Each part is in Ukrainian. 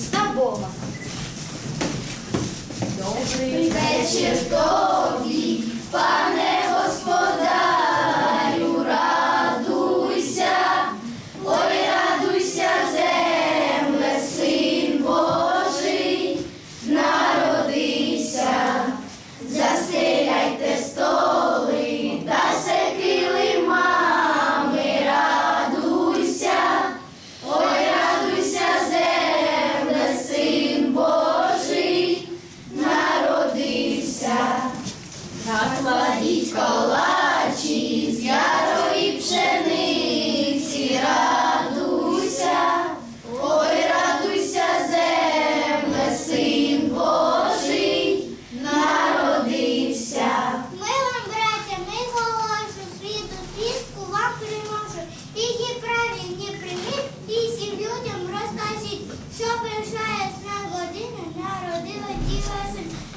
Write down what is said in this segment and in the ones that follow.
Христа Бога. Добрий вечір що пишає на годину народила діва.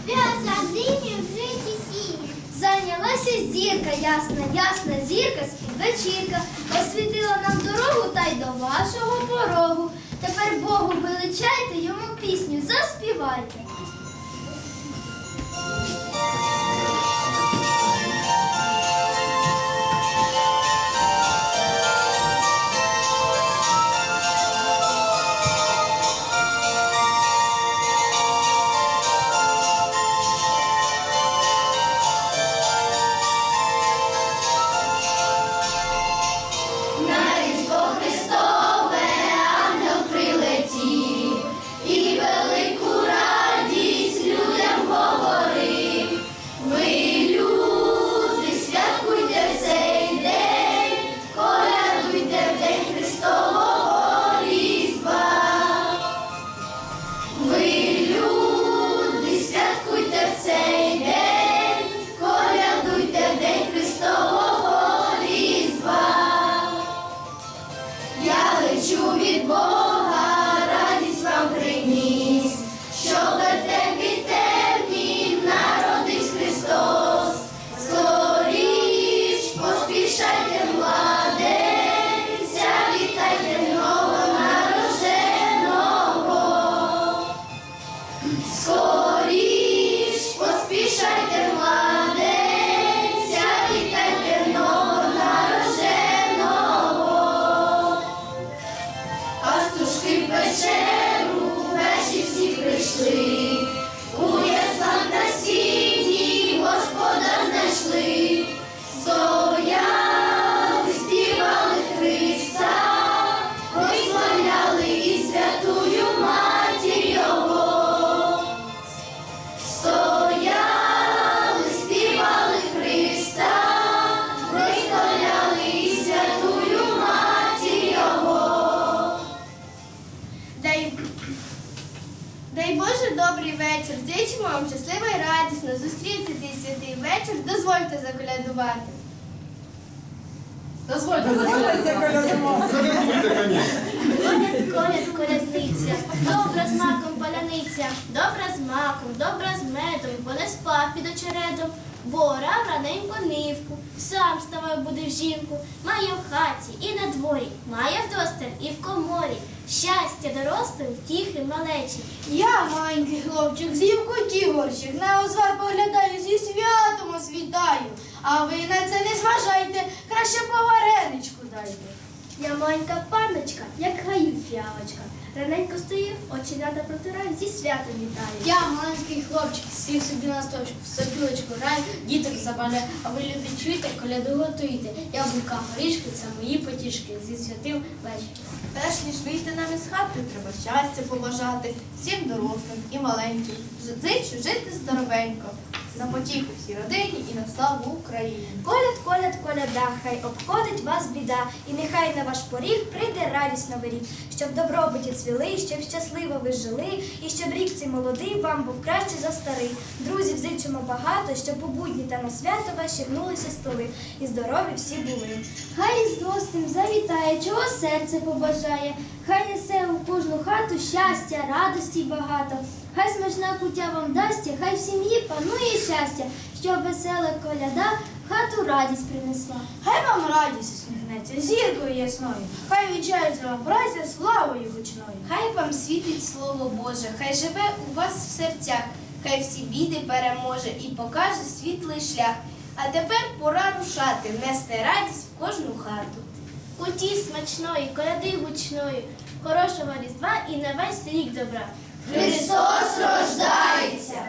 В'язанині в житті сіні. Зайнялася зірка, ясна, ясна зірка з-під вечірка, освітила нам дорогу та й до вашого порогу. Тепер Богу величайте, йому пісню заспівайте. Дозвольте заколядувати. Дозвольте, Дозвольте колядувати. Залюбуйте, конечно. Коляд, коляд, колядниця, добра з маком паляниця, добра з маком, добра з медом, бо не спав під очередом, бо орав раненько нивку, сам ставав буде в жінку, має в хаті і на дворі, має вдосталь і в коморі, щастя дорослим, тіхи малечі. Я, маленький хлопчик, з'їв котів горщик, на озвар поглядаю, зі святом освітаю. А ви на це не зважайте, краще повареничку дайте. Я маленька панночка, як гаю фіалочка. Раненько стою, оченята протираю, зі святом вітаю. Я маленький хлопчик, сів собі на сточку, в сопілочку граю, діток забавляю, а ви люди чуєте, коляду готуєте. Яблука, горішки, це мої потішки зі святим вечором. Перш ніж вийти нам із хати, треба щастя побажати всім дорослим і маленьким. Зичу жити здоровенько, на потіху всій родині і на славу Україні. Коляд, коляд, коляда, хай обходить вас біда, і нехай на ваш поріг прийде радість новий рік, щоб добробуті цвіли, щоб щасливо ви жили, і щоб рік цей молодий вам був краще за старий. Друзів зичимо багато, щоб у будні та на свято ваші гнулися столи, і здорові всі були. Хай різдво з тим завітає, чого серце побажає, хай несе у кожну хату щастя, радості багато. Хай смачна кутя вам дасть, хай в сім'ї панує щастя, щоб весела коляда хату радість принесла. Хай вам радість усміхне. усміхнеться зіркою ясною. Хай вічається вам праця славою гучною. Хай вам світить слово Боже, хай живе у вас в серцях, хай всі біди переможе і покаже світлий шлях. А тепер пора рушати, нести радість в кожну хату. Куті смачної, коляди гучної, хорошого різдва і на весь рік добра. Христос рождається!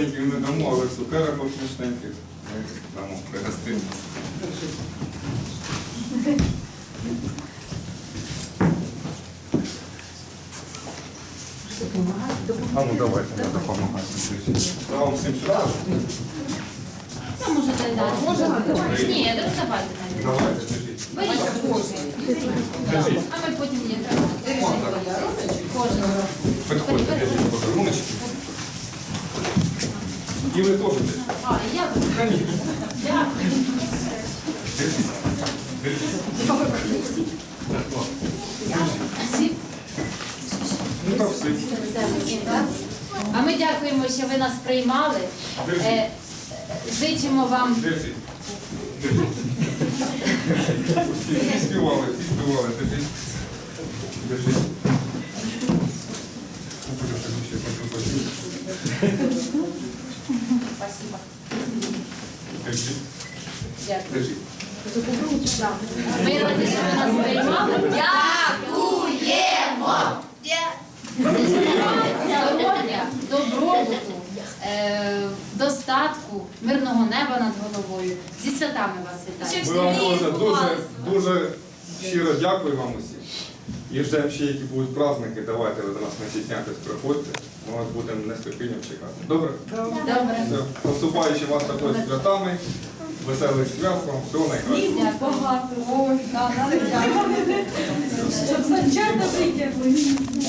Вареників не дамо, але цукерок смачненьких ми дамо пригостинність. А ну давайте, не допомагайте. Я вам всім сюди. Ну, можете дати. Може, ні, давайте. Давайте, держіть. Беріть. А ми потім її треба. Кожен. Підходьте, держіть І ви теж. А, і я. А ми дякуємо, що ви нас приймали. Е, Зичимо вам Держіть. Держіть. Всі, співали, всі співали. Держіть. Держіть. Купуйте собі ще потім Спасибо. Держіть. Дякую. Держіть. Ми раді, що ви нас приймали. Дякуємо! Здоров'я, добробуту, е, достатку, мирного неба над головою. Зі святами вас вітаю. Ми вам дуже, дуже, дуже щиро дякую вам усім. І ждемо ще, які будуть праздники, давайте ви до нас не стіснятись, приходьте. Ми вас будемо не чекати. Добре? Добре. Все. Наступаючи вас також з святами, веселих свят вам, всього найкращого. Дякую.